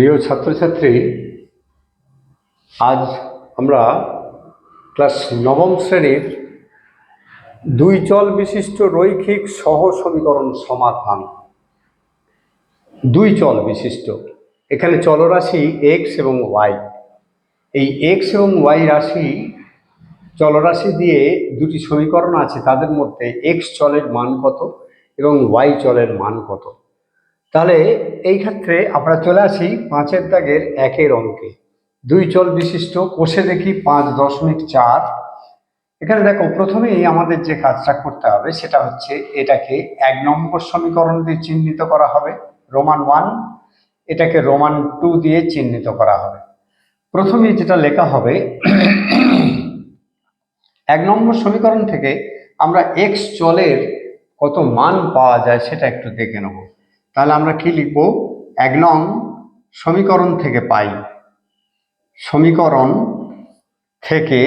প্রিয় ছাত্রছাত্রী, আজ আমরা ক্লাস নবম শ্রেণির দুই চল বিশিষ্ট রৈখিক সহ সমীকরণ সমাধান। দুই চল বিশিষ্ট। এখানে চলরাশি এক্স এবং ওয়াই এই এক্স এবং ওয়াই রাশি চলরাশি দিয়ে দুটি সমীকরণ আছে, তাদের মধ্যে এক্স চলের মান কত এবং ওয়াই চলের মান কত। তাহলে এই ক্ষেত্রে আমরা চলে আসি পাঁচের দাগের একের অঙ্কে। দুই চল বিশিষ্ট, কোষে দেখি পাঁচ দশমিক চার। এখানে দেখো, প্রথমেই আমাদের যে কাজটা করতে হবে সেটা হচ্ছে এটাকে এক নম্বর সমীকরণ দিয়ে চিহ্নিত করা হবে, রোমান ওয়ান। এটাকে রোমান টু দিয়ে চিহ্নিত করা হবে। প্রথমে যেটা লেখা হবে, এক নম্বর সমীকরণ থেকে আমরা এক্স চলের কত মান পাওয়া যায় সেটা একটু দেখে নেব। তাহলে আমরা কি লিখব? এক নং সমীকরণ থেকে পাই। সমীকরণ থেকে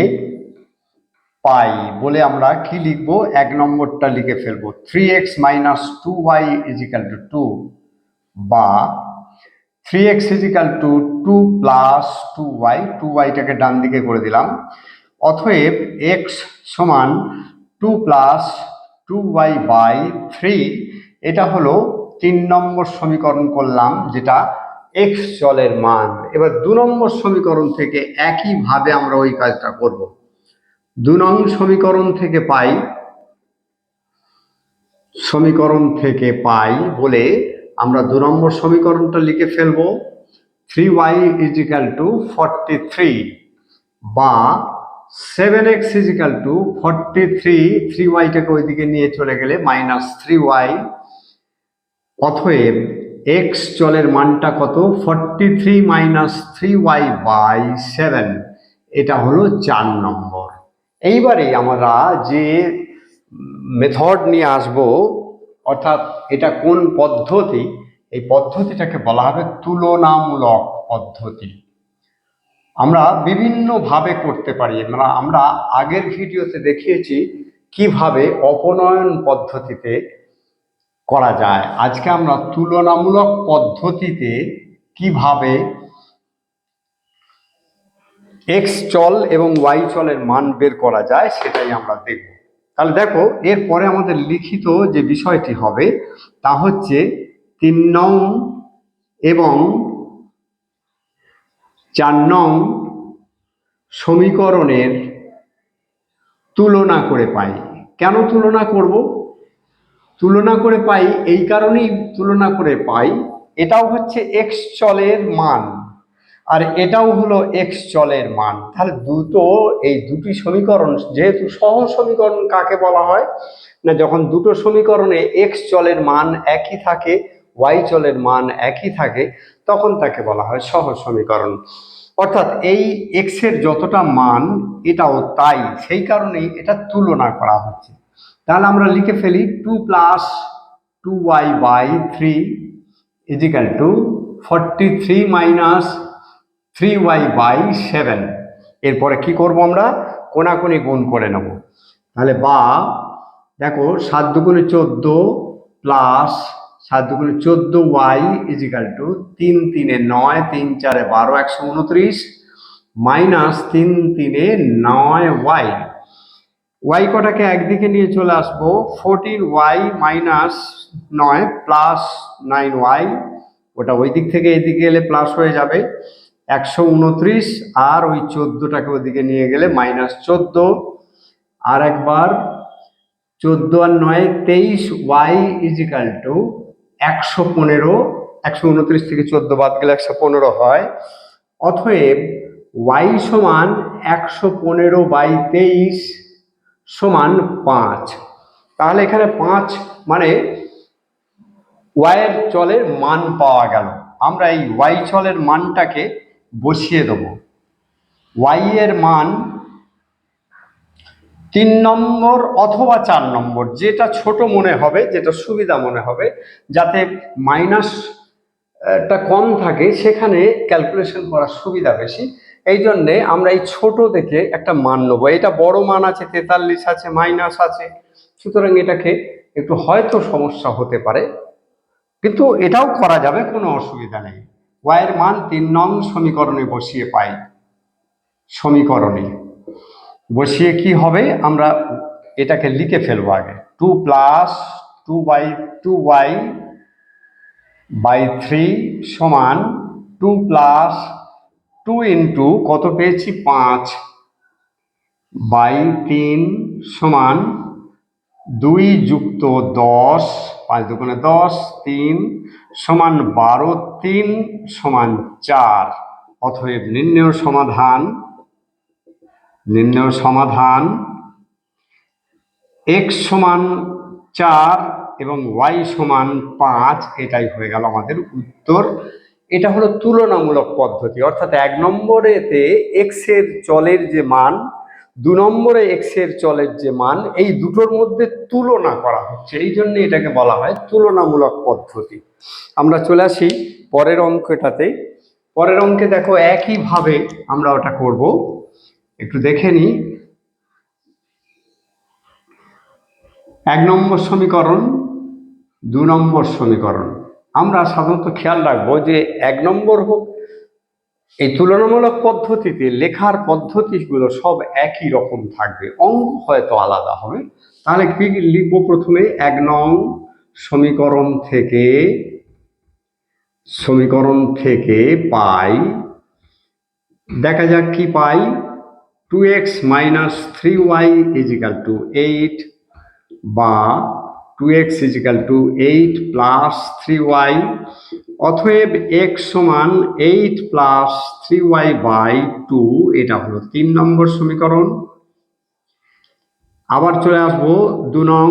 পাই বলে আমরা কি লিখব? এক নম্বরটা লিখে ফেলব। Three x minus two y equal to two বা three x equal to two plus two y two ওয়াইটাকে ডান দিকে করে দিলাম। অতএব এক্স সমান two plus two y by three এটা হলো তিন নম্বর সমীকরণ করলাম, যেটা এক্স চলের মান। এবার দু নম্বর সমীকরণ থেকে একইভাবে আমরা ওই কাজটা করব। দু নং সমীকরণ থেকে পাই, সমীকরণ থেকে পাই বলে আমরা দু নম্বর সমীকরণটা লিখে ফেলব। Three y equal to forty three বা seven x equal to forty three three ওয়াইটাকে ওইদিকে নিয়ে চলে গেলে মাইনাস থ্রি ওয়াই অথব এক্স চলের মানটা কত? Forty three minus three y by seven এটা হলো চার নম্বর। এইবারে আমরা যে মেথড নিয়ে আসব, অর্থাৎ এটা কোন পদ্ধতি? এই পদ্ধতিটাকে বলা হবে তুলনামূলক পদ্ধতি। আমরা বিভিন্নভাবে করতে পারি। আমরা আমরা আগের ভিডিওতে দেখিয়েছি কীভাবে অপনয়ন পদ্ধতিতে করা যায়। আজকে আমরা তুলনামূলক পদ্ধতিতে কীভাবে এক্স চল এবং ওয়াই চলের মান বের করা যায় সেটাই আমরা দেখব। তাহলে দেখো, এরপরে আমাদের লিখিত যে বিষয়টি হবে তা হচ্ছে তিন নং এবং চার নং সমীকরণের তুলনা করে পাই। কেন তুলনা করব? তুলনা করে পাই, এই কারণেই তুলনা করে পাই, এটাও হচ্ছে এক্স চলের মান। আর এটাও হলো এক্স চলের মান। তাহলে দুটো, এই দুটি সমীকরণ যেহেতু সহ সমীকরণ কাকে বলা হয়, না যখন দুটো সমীকরণে এক্স চলের মান একই থাকে ওয়াই চলের মান একই থাকে, তখন তাকে বলা হয় সহ সমীকরণ। অর্থাৎ এই এক্সের যতটা মান, এটাও তাই। সেই কারণেই এটা তুলনা করা হচ্ছে। তাহলে আমরা লিখে ফেলি two plus two y by three equal to forty three minus three y by seven এরপরে কি করব আমরা? কোনাকুনি গুণ করে নেব। তাহলে বা, দেখো, সাত দুগুণে চোদ্দ প্লাস সাত দুগুণে চোদ্দ ওয়াই ইজিক্যাল টু তিন তিনে নয়, তিন চারে বারো, একশো উনত্রিশ মাইনাস তিন তিনে নয় ওয়াই ওয়াই কটাকে একদিকে নিয়ে চলে আসব? ফোরটিন ওয়াই মাইনাস নয় প্লাস নাইন ওয়াই ওটা ওই দিক থেকে এদিকে এলে প্লাস হয়ে যাবে। একশো উনত্রিশ আর ওই চোদ্দোটাকে ওদিকে নিয়ে গেলে মাইনাস চোদ্দ। আর একবার, চোদ্দ আর নয়, তেইশ ওয়াই ইজিক্যাল টু একশো পনেরো। একশো উনত্রিশ থেকে চোদ্দ বাদ গেলে একশো পনেরো হয়। অতএব ওয়াই সমান একশো পনেরো বাই তেইশ সমান পাঁচ। তাহলে এখানে পাঁচ মানে ওয়াইয়ের চলের মান পাওয়া গেল। আমরা এই ওয়াই চলের মানটাকে বসিয়ে দেব। ওয়াই এর মান তিন নম্বর অথবা চার নম্বর, যেটা ছোট মনে হবে, যেটা সুবিধা মনে হবে, যাতে মাইনাস টা কম থাকে, সেখানে ক্যালকুলেশন করার সুবিধা বেশি। এই জন্যে আমরা এই ছোট দেখে একটা মান নেব। এটা বড় মান আছে, তেতাল্লিশ আছে, মাইনাস আছে। সুতরাং এটাকে একটু হয়তো সমস্যা হতে পারে। কিন্তু এটাও করা যাবে, কোনো অসুবিধা নেই। ওয়াইয়ের মান তিন নং সমীকরণে বসিয়ে পাই। সমীকরণে। বসিয়ে কি হবে? আমরা এটাকে লিখে ফেলব আগে। Two plus two by two y by three সমান টু প্লাস টু ইন্টু কত পেয়েছি? পাঁচ। বাই তিন সমান দুই যুক্ত দশ, পাঁচ দুগুণে দশ, তিন সমান বারো, তিন সমান চার। অতএব নির্ণয় সমাধান নির্ণয় সমাধান এক্স সমান চার এবং ওয়াই সমান পাঁচ, এটাই হয়ে গেল আমাদের উত্তর। এটা হলো তুলনামূলক পদ্ধতি। অর্থাৎ এক নম্বরেতে এক্সের চলের যে মান, দু নম্বরে এক্সের চলের যে মান, এই দুটোর মধ্যে তুলনা করা হচ্ছে। এই জন্য এটাকে বলা হয় তুলনামূলক পদ্ধতি। আমরা চলে আসি পরের অঙ্কটাতে। পরের অঙ্কে দেখো একইভাবে আমরা ওটা করব। একটু দেখে নিই এক নম্বর সমীকরণ, দু নম্বর সমীকরণ। আমরা সাধারণত খেয়াল রাখব যে এক নম্বর হোক এই তুলনামূলক পদ্ধতিতে লেখার পদ্ধতিগুলো সব একই রকম থাকবে, অঙ্ক হয়তো আলাদা হবে। তাহলে কি লিখব প্রথমে? এক নং সমীকরণ থেকে সমীকরণ থেকে পাই, দেখা যাক কি পাই। Two x minus three y equal to eight বা two x equal to eight plus three y অতএব এক্স সমান eight plus three y by two এটা হলো তিন নম্বর সমীকরণ। আবার চলে আসব দু নং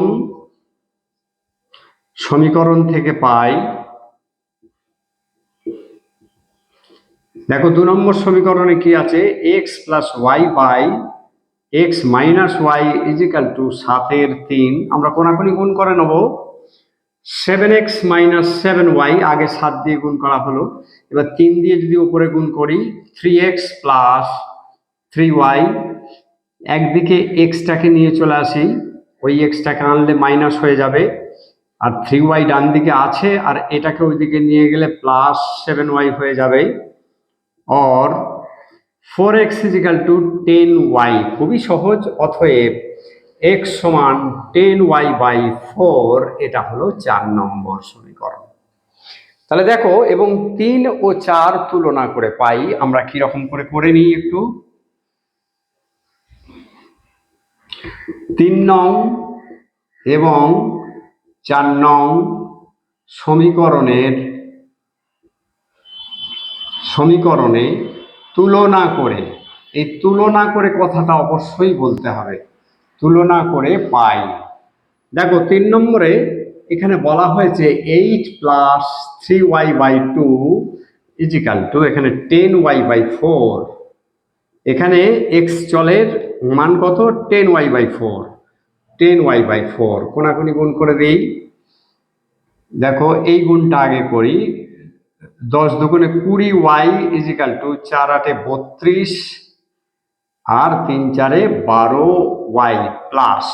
সমীকরণ থেকে পাই। দেখো দু নম্বর সমীকরণে কি আছে? X plus y by x minus y equal to সাতের তিন। আমরা কোনাকুনি গুণ করে নেব। Seven x minus seven y, আগে সাত দিয়ে গুণ করা হলো। এবার তিন দিয়ে যদি উপরে গুণ করি, three x plus three y, একদিকে এক্সটাকে নিয়ে চলে আসি। ওই এক্সটাকে আনলে মাইনাস হয়ে যাবে। আর থ্রি ওয়াই ডান দিকে আছে, আর এটাকে ওইদিকে নিয়ে গেলে প্লাস সেভেন ওয়াই হয়ে যাবে। Or four x equal to ten y খুবই সহজ অথয়েব এক্স সমান টেন ওয়াই বাই ফোর এটা হলো চার নম্বর সমীকরণ। তাহলে দেখো, এবং তিন ও চার তুলনা করে পাই, আমরা কি রকম করে করে নিই একটু? তিন নং এবং চার নং সমীকরণের সমীকরণে তুলনা করে। এই তুলনা করে কথাটা অবশ্যই বলতে হবে। তুলনা করে পাই। দেখো, তিন নম্বরে এখানে বলা হয়েছে eight plus three y by two equal to এখানে টেন ওয়াই বাই ফোর এখানে এক্স চলের মান কত? Ten y by four ten y by four কোনাকুনি গুণ করে দিই। দেখো, এই গুণটা আগে করি। দশ দুগুণে কুড়ি ওয়াই ইজিক্যাল টু চার আটে বত্রিশ আর তিন চারে বারো ওয়াই প্লাস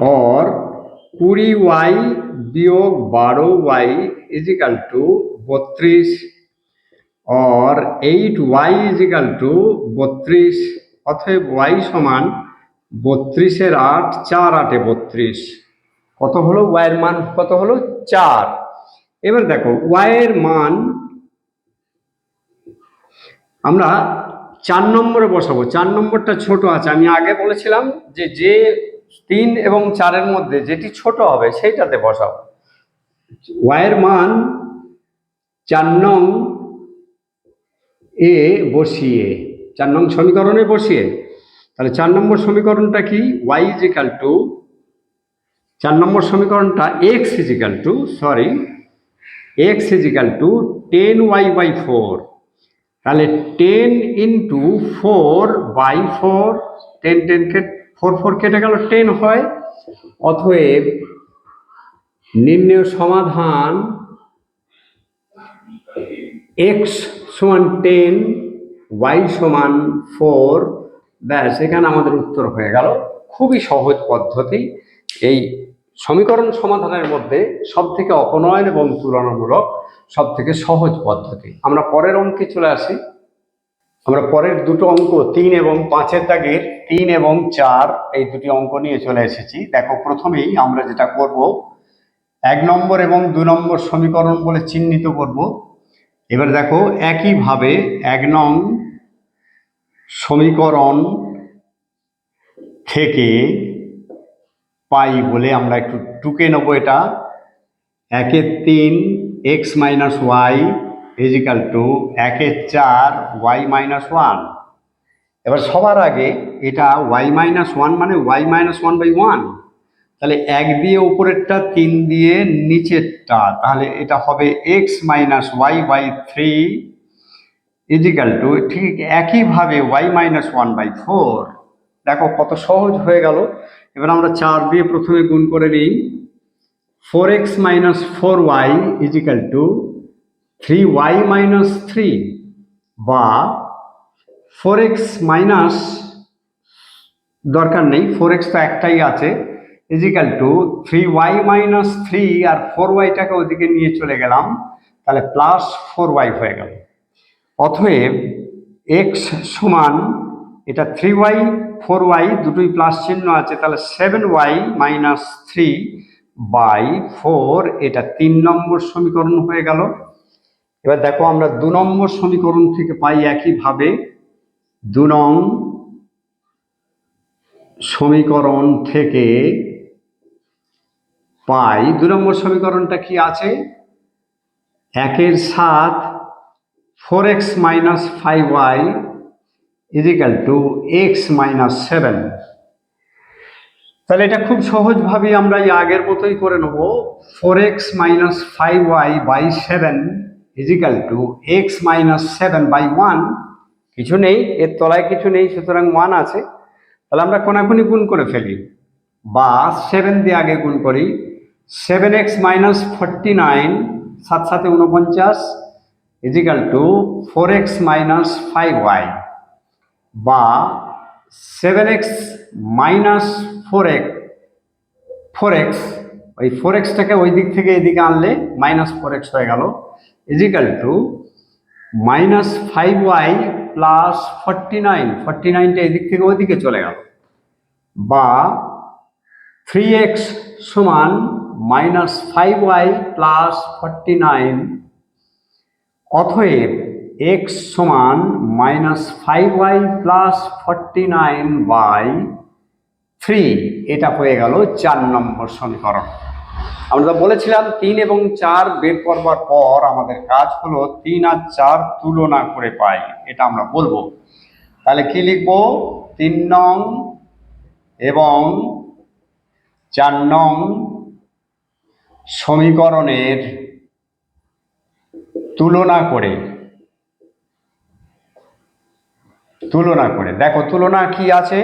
অর কুড়ি ওয়াই বিয়োগ বারো ওয়াই ইজিক্যাল টু বত্রিশ। Or eight y equal to বত্রিশ। অথব ওয়াই সমান বত্রিশের আট, চার আটে বত্রিশ। কত হলো? ওয়াইয়ের মান কত হলো? চার। এবার দেখো ওয়াইয়ের মান আমরা চার নম্বরে বসাবো। চার নম্বরটা ছোট আছে। আমি আগে বলেছিলাম যে যে তিন এবং চারের মধ্যে যেটি ছোট হবে সেইটাতে বসাবো ওয়াইয়ের মান চার নং এ বসিয়ে, চার নং সমীকরণে বসিয়ে, তাহলে চার নম্বর সমীকরণটা কি? ওয়াই ইজিক্যাল টু চার নম্বর সমীকরণটা x equal to sorry x equal to ten y by four তাহলে ten into four by four ten টেনকে four four কেটে গেল টেন হয়। অতএব নির্ণয় সমাধান এক্স সমান টেন ওয়াই সমান ফোর ব্যাস, এখানে আমাদের উত্তর হয়ে গেল। খুবই সহজ পদ্ধতি, এই সমীকরণ সমাধানের মধ্যে সব থেকে অপনয়ন এবং তুলনামূলক সব থেকে সহজ পদ্ধতি। আমরা পরের অঙ্কে চলে আসি। আমরা পরের দুটো অঙ্ক, তিন এবং পাঁচের দাগের তিন এবং চার, এই দুটি অঙ্ক নিয়ে চলে এসেছি। দেখো, প্রথমেই আমরা যেটা করব, এক নম্বর এবং দু নম্বর সমীকরণ বলে চিহ্নিত করব। এবার দেখো, একইভাবে এক নং সমীকরণ থেকে পাই বলে আমরা একটু টুকে নেব এটা। একের তিন, x minus y equal to, একের চার, ওয়াই মাইনাস ওয়ান। এবার সবার আগে এটা ওয়াই মাইনাস ওয়ান মানে y minus one by one. তাহলে এক দিয়ে উপরেরটা, তিন দিয়ে নিচেরটা, তাহলে এটা হবে x minus y by three equal to, ঠিক একইভাবে y minus one by four. দেখো কত সহজ হয়ে গেল। এবার আমরা চার দিয়ে প্রথমে গুণ করে নিই। Four x minus four y equal to three y minus three বা ফোর এক্স মাইনাস দরকার নেই ফোর এক্স তো একটাই আছে equal to three y minus three R four ওয়াইটাকে ওদিকে নিয়ে চলে গেলাম, তাহলে প্লাস ফোর ওয়াই হয়ে গেল। অতএব এক্স সমান, এটা থ্রি ওয়াই ফোর ওয়াই দুটোই প্লাস চিহ্ন আছে, তাহলে seven y minus three by four, এটা তিন নম্বর সমীকরণ হয়ে গেল। এবার দেখো আমরা দু নম্বর সমীকরণ থেকে পাই একইভাবে দু নং সমীকরণ থেকে পাই, দু নম্বর সমীকরণটা কি আছে? একের সাত, four x minus five y equal to x minus seven. তাহলে এটা খুব সহজভাবে আমরা এই আগের মতোই করে নেব। Four x minus five y by seven equal to x minus seven by one. কিছু নেই, এর তলায় কিছু নেই, সুতরাং ওয়ান আছে। তাহলে আমরা কোনাকুনি গুণ করে ফেলি। বা সেভেন দিয়ে আগে গুণ করি। Seven x minus forty nine, সাত সাথে উনপঞ্চাশ equal to four x minus five y. বা seven x minus four x four x ওই ফোর এক্সটাকে ওই দিক থেকে এদিকে আনলে মাইনাস ফোর এক্স হয়ে গেল। Equal to minus five y plus forty nine forty নাইনটা এদিক থেকে ওইদিকে চলে গেল। বা থ্রি এক্স সমান minus five y plus forty nine অথএব x সমান minus five y plus forty nine by three এটা হয়ে গেল চার নম্বর সমীকরণ। আমরা বলেছিলাম, তিন এবং চার বের করবার পর আমাদের কাজ হলো তিন আর চার তুলনা করে পাই, এটা আমরা বলব। তাহলে কি লিখব? তিন নং এবং চার নং সমীকরণের তুলনা করে তুলনা করে। দেখো, তুলনা কি আছে?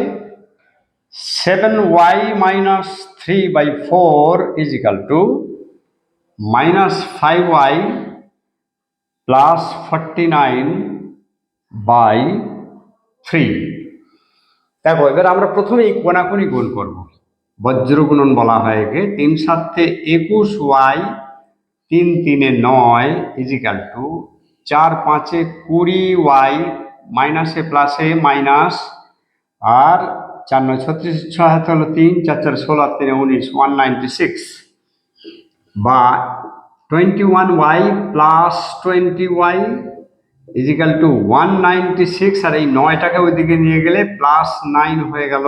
Seven y minus three by four equal to minus five y plus forty nine by three দেখো, এবার আমরা প্রথমেই কোনাকুনি গুণ করব। বজ্র গুণন বলা হয় একে। তিন সাতে একুশ ওয়াই তিন তিনে নয় ইজিক্যাল টু চার পাঁচে কুড়ি ওয়াই মাইনাসে প্লাসে মাইনাস আর চার নয় ছত্রিশ হাতে হলো তিন, চার চার ষোলো তিনে, উনিশ ওয়ান নাইনটি সিক্স বা twenty one y plus twenty y equal to one ninety six আর এই নয়টাকে ওইদিকে নিয়ে গেলে প্লাস নাইন হয়ে গেল।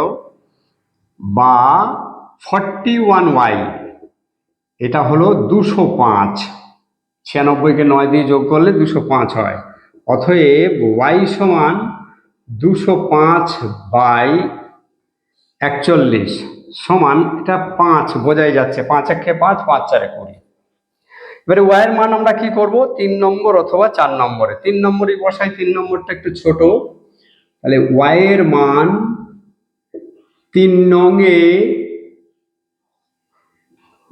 বা ফর্টি ওয়ান ওয়াই এটা হলো দুশো পাঁচ। ছিয়ানব্বইকে নয় দিয়ে যোগ করলে দুশো পাঁচ হয়। অতএব ওয়াই সমান দুশো পাঁচ বাই একচল্লিশ সমান এটা পাঁচ, বোঝাই যাচ্ছে। পাঁচ একে পাঁচ পাঁচ চারে কুড়ি। এবারে ওয়াইয়ের মান আমরা কি করব? তিন নম্বর অথবা চার নম্বরে। তিন নম্বরই বসাই, তিন নম্বরটা একটু ছোট। তাহলে ওয়াইয়ের মান তিন নঙে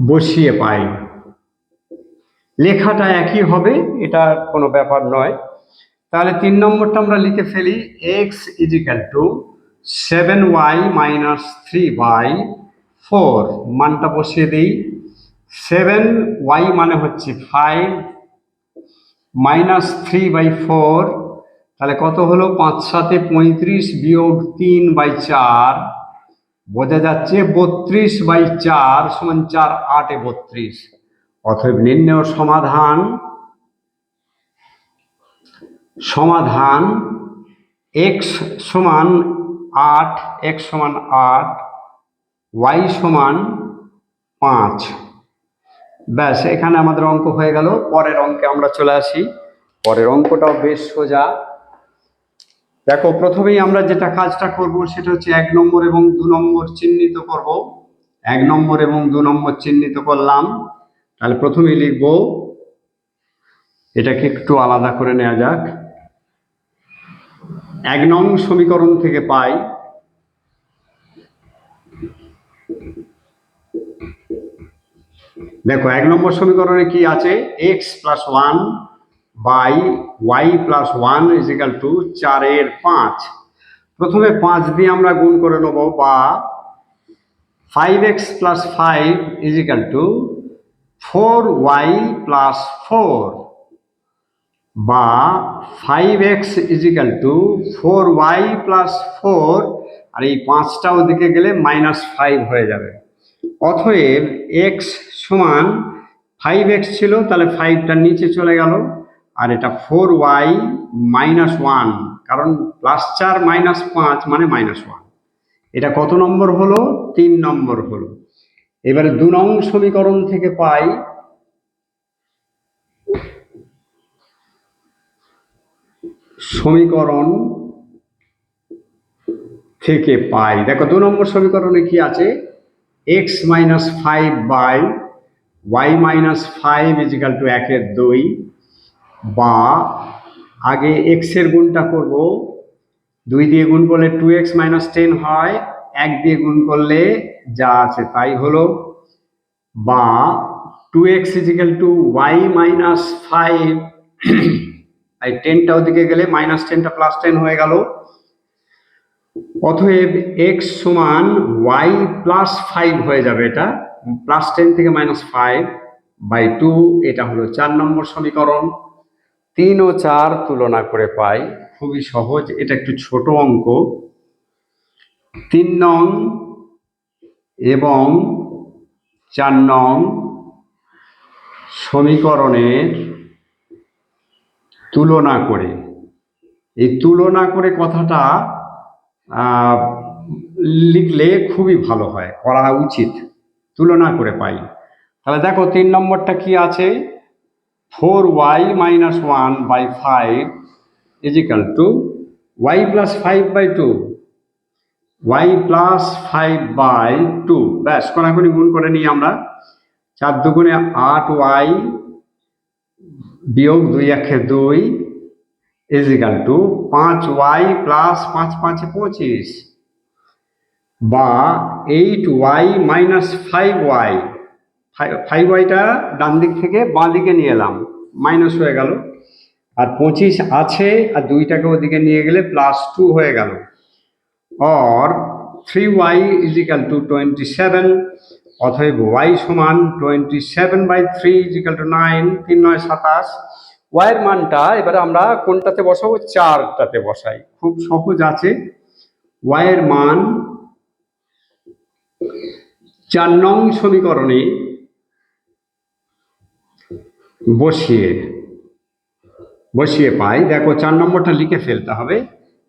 বসিয়ে পাই। লেখাটা একই হবে, এটা কোনো ব্যাপার নয়। তাহলে তিন নম্বরটা আমরা লিখে ফেলি x equal to seven y minus three by four মানটা বসিয়ে দিই। সেভেন ওয়াই মানে হচ্ছে five minus three by four তাহলে কত হলো? পাঁচ সাথে পঁয়ত্রিশ বিয়োগ তিন বাই চার। বোঝা যাচ্ছে বত্রিশ বাই চার সমান চার, আটে বত্রিশ। অতএব নির্ণয় সমাধান সমাধান এক্স সমান আট এক্স সমান আট ওয়াই সমান পাঁচ। ব্যাস, এখানে আমাদের অঙ্ক হয়ে গেল। পরের অঙ্কে আমরা চলে আসি। পরের অঙ্কটাও বেশ সোজা। দেখো, প্রথমেই আমরা যেটা কাজটা করব সেটা হচ্ছে এক নম্বর এবং দু নম্বর চিহ্নিত করব। এক নম্বর এবং দু নম্বর চিহ্নিত করলাম। তাহলে প্রথমেই লিখব, এটাকে একটু আলাদা করে নেওয়া যাক। এক নং সমীকরণ থেকে পাই। দেখো, এক নম্বর সমীকরণে কি আছে? X plus one by y plus one equal to চারের পাঁচ। প্রথমে পাঁচ দিয়ে আমরা গুণ করে নেব বা five x plus five equal to four y plus four বা five x equal to four y plus four আর এই পাঁচটা ওদিকে গেলে মাইনাস ফাইভ হয়ে যাবে। অতএব এক্স সমান ফাইভ এক্স ছিল, তাহলে ফাইভটা নিচে চলে গেল। আর এটা ফোর ওয়াই মাইনাস ওয়ান কারণ প্লাস চার মাইনাস পাঁচ মানে মাইনাস ওয়ান এটা কত নম্বর হলো? তিন নম্বর হলো। এবারে দু নং সমীকরণ থেকে পাই সমীকরণ থেকে পাই। দেখো, দু নম্বর সমীকরণে কি আছে? X minus five by y minus five equal to একের দুই বা আগে এক্সের গুণটা করব। দুই দিয়ে গুণ করলে টু এক্স মাইনাস টেন হয়, এক দিয়ে গুণ করলে যা আছে তাই হলো বা two x equal to y minus five এই টেনটা ওদিকে গেলে মাইনাস টেনটা প্লাস টেন হয়ে গেল। অতএব এক্স সমান ওয়াই প্লাস ফাইভ হয়ে যাবে এটা। প্লাস টেন থেকে মাইনাস ফাইভ বাই টু এটা হলো চার নম্বর সমীকরণ। তিন ও চার তুলনা করে পাই, খুবই সহজ, এটা একটু ছোট অঙ্ক। তিন নং এবং চার নং সমীকরণের তুলনা করে। এই তুলনা করে কথাটা লিখলে খুবই ভালো হয়, করা উচিত, তুলনা করে পাই। তাহলে দেখো, তিন নম্বরটা কি আছে? Four y minus one by five equal to y plus five by two. Y plus five by two. ব্যাস, কোনাকুনি গুণ করে নিই আমরা। চার দুগুণে আট ওয়াই বিয়োগ দুই একে দুই ইজিক্যাল টু পাঁচ ওয়াই প্লাস পাঁচ পাঁচে পঁচিশ বা eight y minus five y five ওয়াইটা ডান দিক থেকে বাঁ দিকে নিয়ে এলাম মাইনাস হয়ে গেল। আর পঁচিশ আছে, আর দুইটাকে ওদিকে নিয়ে গেলে প্লাস টু হয়ে গেল। Or three y equal to twenty seven অতএব ওয়াই সমান twenty seven by three equal to nine তিন নয় সাতাশ। ওয়াইয়ের মানটা এবারে আমরা কোনটাতে বসাবো? চারটাতে বসাই। খুব সহজ আছে। ওয়াইয়ের মান চার নং সমীকরণে বসিয়ে বসিয়ে পাই। দেখো, চার নম্বরটা লিখে ফেলতে হবে।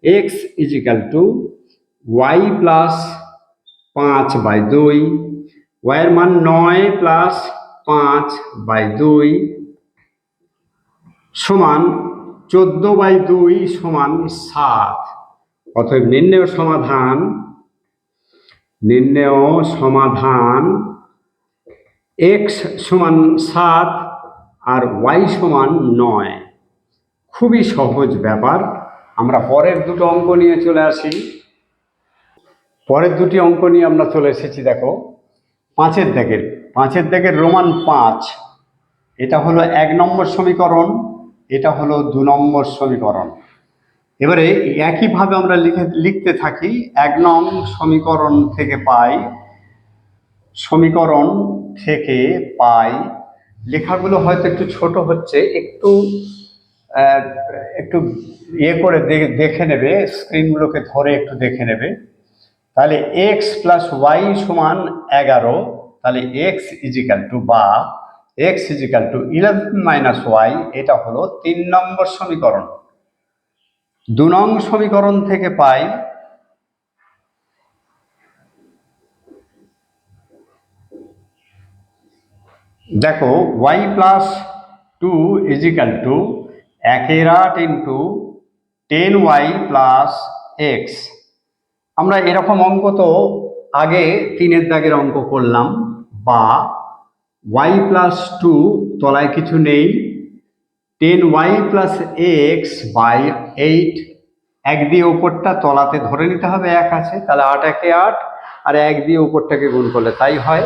X equal to y plus পাঁচ বাই দুই ওয়াইয়ের মান নয় প্লাস পাঁচ বাই দুই সমান চোদ্দ বাই দুই সমান সাত। অতএব নির্ণয় সমাধান নির্ণয় সমাধান এক্স সমান সাত আর ওয়াই সমান নয়। খুবই সহজ ব্যাপার। আমরা পরের দুটো অঙ্ক নিয়ে চলে আসি। পরের দুটি অঙ্ক নিয়ে আমরা চলে এসেছি, দেখো। পাঁচের দাগের পাঁচের দাগের রোমান পাঁচ। এটা হলো এক নম্বর সমীকরণ, এটা হলো দু নম্বর সমীকরণ। এবারে একইভাবে আমরা লিখে, লিখতে থাকি, এক নং সমীকরণ থেকে পাই, সমীকরণ থেকে পাই। লেখাগুলো হয়তো একটু ছোট হচ্ছে, একটু একটু ইয়ে করে দেখে নেবে স্ক্রিনগুলোকে ধরে একটু দেখে নেবে। তাহলে এক্স প্লাস ওয়াই সমান এগারো, তাহলে এক্স ইজিক্যাল টু বা x equal to eleven minus y এটা হলো তিন নম্বর সমীকরণ। দু নং সমীকরণ থেকে পাই দেখো y plus two equal to একের আট into ten y plus x আমরা এরকম অঙ্ক তো আগে তিনের দাগের অঙ্ক করলাম, বা ওয়াই প্লাস টু তলায় কিছু নেই ten y plus x by eight এক দিয়ে ওপরটা তলাতে ধরে নিতে হবে এক আছে, তাহলে আট একে আট, আর এক দিয়ে ওপরটাকে গুণ করলে তাই হয়।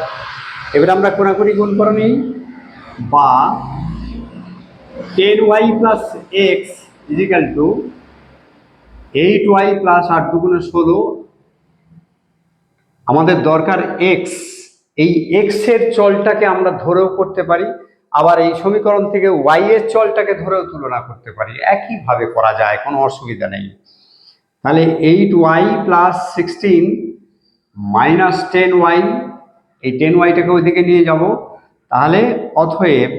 এবার আমরা কোনাকুনি গুণ করে নিই, বা ten y plus x equal to eight y plus আট দুগুণে ষোলো আমাদের দরকার এক্স এই এক্সের চলটাকে আমরা ধরেও করতে পারি, আবার এই সমীকরণ থেকে ওয়াই এর চলটাকে ধরেও তুলনা করতে পারি। একইভাবে করা যায়, কোনো অসুবিধা নেই। তাহলে eight y plus sixteen minus ten y এই টেন ওয়াইটাকে ওইদিকে নিয়ে যাব। তাহলে অথয়েব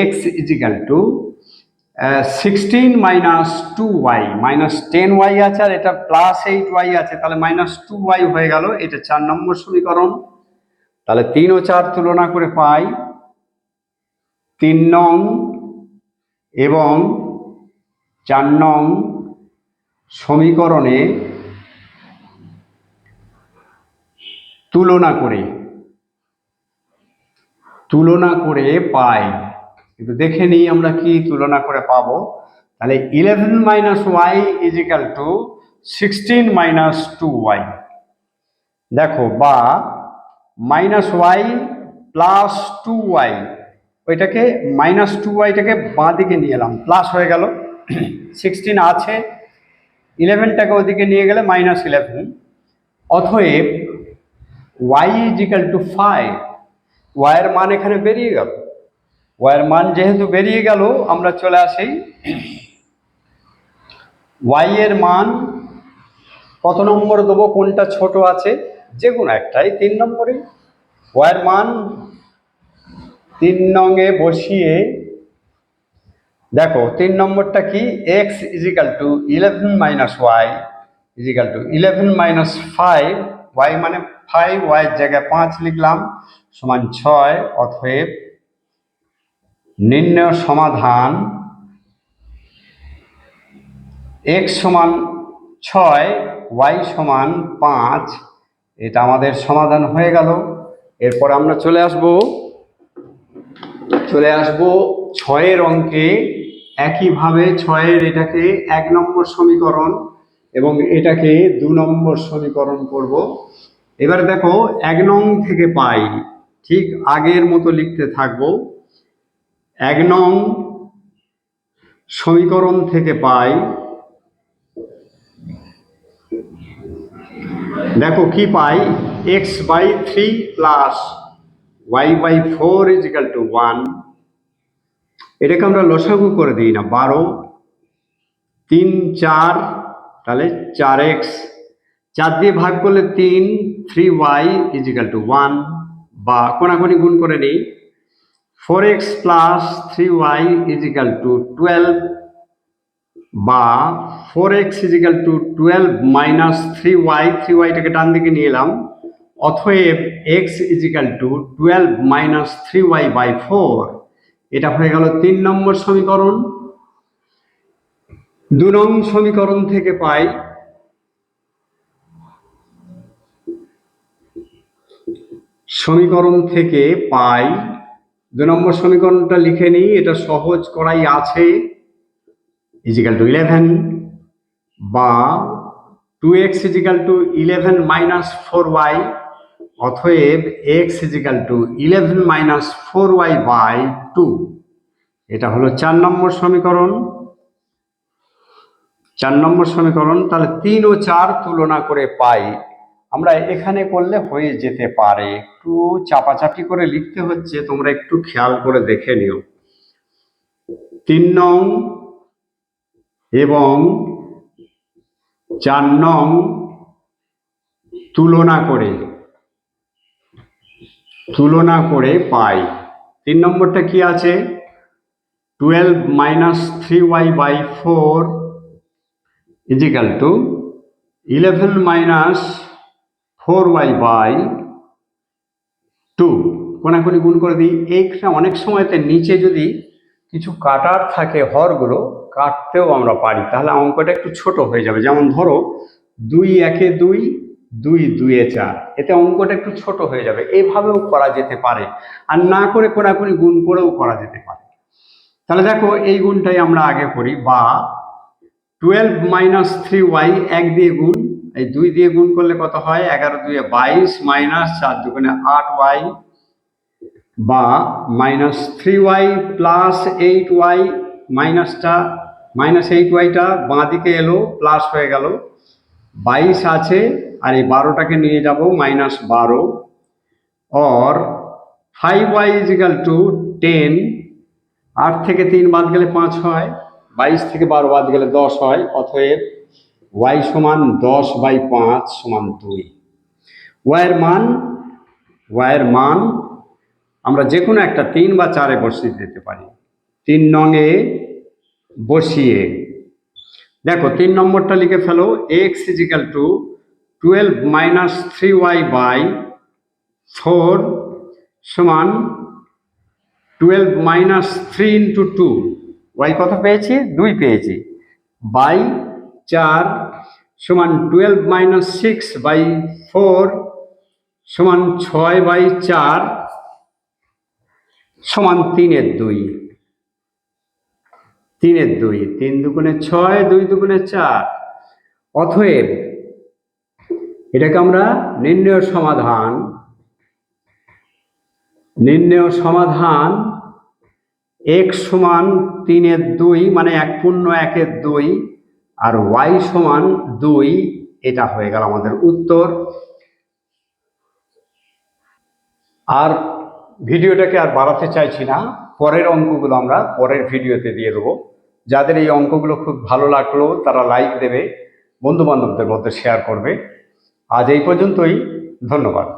x equal to sixteen minus two y minus ten y আছে আর এটা প্লাস এইট ওয়াই আছে, তাহলে মাইনাস টু ওয়াই হয়ে গেল, এটা চার নম্বর সমীকরণ। তাহলে তিন ও চার তুলনা করে পাই, তিন নং এবং চার নং সমীকরণে তুলনা করে তুলনা করে পাই। একটু দেখে নিই আমরা কি তুলনা করে পাবো। তাহলে eleven minus y equal to sixteen minus two y দেখো, বা minus y plus two y ওইটাকে মাইনাস টু ওয়াইটাকে বাঁ দিকে নিয়ে এলাম প্লাস হয়ে গেল। সিক্সটিন আছে ইলেভেনটাকে ওদিকে নিয়ে গেলে মাইনাস ইলেভেন অথয়েব ওয়াই ইজিক্যাল টু ফাইভ ওয়াইয়ের মান এখানে বেরিয়ে গেল। ওয়াইয়ের মান যেহেতু বেরিয়ে গেল, আমরা চলে আসি। ওয়াই এর মান কত নম্বর দেবো? কোনটা ছোট আছে? যে কোনো একটাই তিন নম্বরে। ওয়াইয়ের মান তিন নঙে বসিয়ে, দেখো, তিন নম্বরটা কি? X equal to eleven minus y equal to eleven minus five. Y মানে ফাইভ ওয়াইয়ের জায়গায় পাঁচ লিখলাম, সমান ছয় অথব নির্ণয় সমাধান এক্স সমান ছয় ওয়াই সমান পাঁচ, এটা আমাদের সমাধান হয়ে গেল। এরপর আমরা চলে আসব চলে আসব ছয়ের অঙ্কে। একইভাবে ছয়ের এটাকে এক নম্বর সমীকরণ এবং এটাকে দু নম্বর সমীকরণ করব। এবার দেখো, এক নং থেকে পাই, ঠিক আগের মতো লিখতে থাকব। এক নং সমীকরণ থেকে পাই। দেখো কি পাই? X by three plus y by four is equal to one এটাকে আমরা লসাগু করে দিই না, বারো। তিন, চার, তাহলে চার এক্স চার দিয়ে ভাগ করলে তিন three y is equal to one বা কোনাকুনি গুণ করে নিই। Four x plus three y is equal to twelve বা four x is equal to twelve minus three y three ওয়াইটাকে ডান দিকে নিয়ে এলাম অথয়েব x is equal to twelve minus three y by four এটা হয়ে গেল তিন নম্বর সমীকরণ। দু নং সমীকরণ থেকে পাই সমীকরণ থেকে পাই দু নম্বর সমীকরণটা লিখে নিই, এটা সহজ করাই আছে ইজিক্যাল টু ইলেভেন বা two x is equal to eleven minus four y অথয়েব x is equal to eleven minus four y by two এটা হলো চার নম্বর সমীকরণ। চার নম্বর সমীকরণ, তাহলে তিন ও চার তুলনা করে পাই আমরা এখানে করলে হয়ে যেতে পারে। একটু চাপাচাপি করে লিখতে হচ্ছে, তোমরা একটু খেয়াল করে দেখে নিও। তিন নং এবং চার নং তুলনা করে তুলনা করে পাই। তিন নম্বরটা কি আছে? Twelve minus three y by four is equal to eleven minus four y by two. কোনাকুনি গুণ করে দিই এইখানে অনেক সময়তে নিচে যদি কিছু কাটার থাকে হরগুলো, কাটতেও আমরা পারি। তাহলে অঙ্কটা একটু ছোট হয়ে যাবে। যেমন ধরো, দুই একে দুই দুই দুয়ে চার। এতে অঙ্কটা একটু ছোট হয়ে যাবে। এভাবেও করা যেতে পারে। আর না করে কোনাকুনি গুণ করেও করা যেতে পারে। তাহলে দেখো, এই গুণটাই আমরা আগে করি, বা টুয়েলভ মাইনাস থ্রি ওয়াই এক দিয়ে গুণ এই দুই দিয়ে গুণ করলে কত হয়? এগারো দুয়ে বাইশ মাইনাস চার দুগুণে আট ওয়াই বা minus three y plus eight y মাইনাসটা, মাইনাস এইট ওয়াইটা বাঁ দিকে এলো, প্লাস হয়ে গেল। বাইশ আছে, আর এই বারোটাকে নিয়ে যাব, মাইনাস বারো। Or five y is equal to ten, আট থেকে তিন বাদ গেলে পাঁচ হয়, বাইশ থেকে বারো বাদ গেলে দশ হয়, অতএব ওয়াই সমান দশ বাই পাঁচ সমান দুই। ওয়াইয়ের মান ওয়াইয়ের মান আমরা যে কোনো একটা তিন বা চারে বসিয়ে দিতে পারি। তিন নঙে বসিয়ে। দেখো, তিন নম্বরটা লিখে ফেলো x is equal to twelve minus three y by four সমান twelve minus three into two y কত পেয়েছি? দুই পেয়েছি। বাই চার সমান twelve minus six by four সমান ছয় বাই চার সমান তিনের দুই। তিনের দুই, তিন দুগুণে ছয়, দুই দুগুণে চার। অথয়েব এটাকে আমরা নির্ণয় সমাধান নির্ণয় সমাধান এক সমান তিনের দুই মানে এক পূর্ণ একের দুই আর ওয়াই সমান দুই, এটা হয়ে গেল আমাদের উত্তর। আর ভিডিওটাকে আর বাড়াতে চাইছি না, পরের অঙ্কগুলো আমরা পরের ভিডিওতে দিয়ে দেবো। যাদের এই অঙ্কগুলো খুব ভালো লাগল, তারা লাইক দেবে বন্ধু বান্ধবদের মধ্যে শেয়ার করবে। আজ এই পর্যন্তই, ধন্যবাদ।